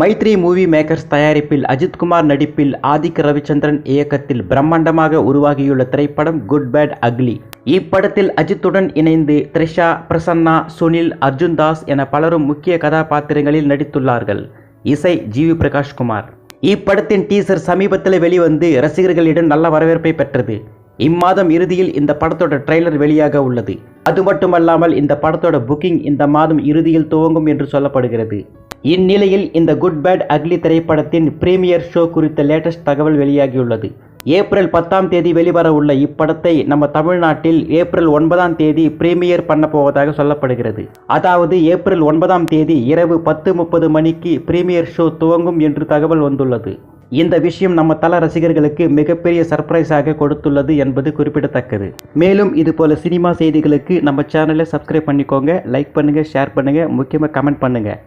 Maithri movie makers தயாரிப்பில் அஜித்குமார் நடிப்பில் ஆதிக்க ரவிச்சந்திரன் இயக்கத்தில் பிரம்மாண்டமாக உருவாகியுள்ள திரைப்படம் குட் பேட் அக்லி இப்படத்தில் அஜித்துடன் இணைந்து த்ரிஷா பிரசன்னா சுனில் அர்ஜுன் தாஸ் என பலரும் முக்கிய கதாபாத்திரங்களில் நடித்துள்ளார்கள். இசை ஜிவி பிரகாஷ்குமார் இப்படத்தின் டீசர் சமீபத்தில் வெளிவந்து ரசிகர்களிடம் நல்ல வரவேற்பை பெற்றது. இம்மாதம் இறுதியில் இந்த படத்தோட ட்ரெய்லர் வெளியாக உள்ளது. அது மட்டுமல்லாமல் இந்த படத்தோட புக்கிங் இந்த மாதம் இறுதியில் துவங்கும் என்று சொல்லப்படுகிறது. இந்நிலையில் இந்த குட் பேட் அக்லி திரைப்படத்தின் பிரீமியர் ஷோ குறித்த லேட்டஸ்ட் தகவல் வெளியாகியுள்ளது. ஏப்ரல் பத்தாம் தேதி வெளிவர உள்ள இப்படத்தை நம்ம தமிழ்நாட்டில் ஏப்ரல் ஒன்பதாம் தேதி பிரீமியர் பண்ண போவதாக சொல்லப்படுகிறது. அதாவது ஏப்ரல் ஒன்பதாம் தேதி இரவு பத்து முப்பது மணிக்கு பிரீமியர் ஷோ துவங்கும் என்று தகவல் வந்துள்ளது. இந்த விஷயம் நம்ம தல ரசிகர்களுக்கு மிகப்பெரிய சர்ப்ரைஸாக கொடுத்துள்ளது என்பது குறிப்பிடத்தக்கது. மேலும் இது போல சினிமா செய்திகளுக்கு நம்ம சேனலை சப்ஸ்கிரைப் பண்ணிக்கோங்க லைக் பண்ணுங்கள் ஷேர் பண்ணுங்கள் முக்கியமாக கமெண்ட் பண்ணுங்கள்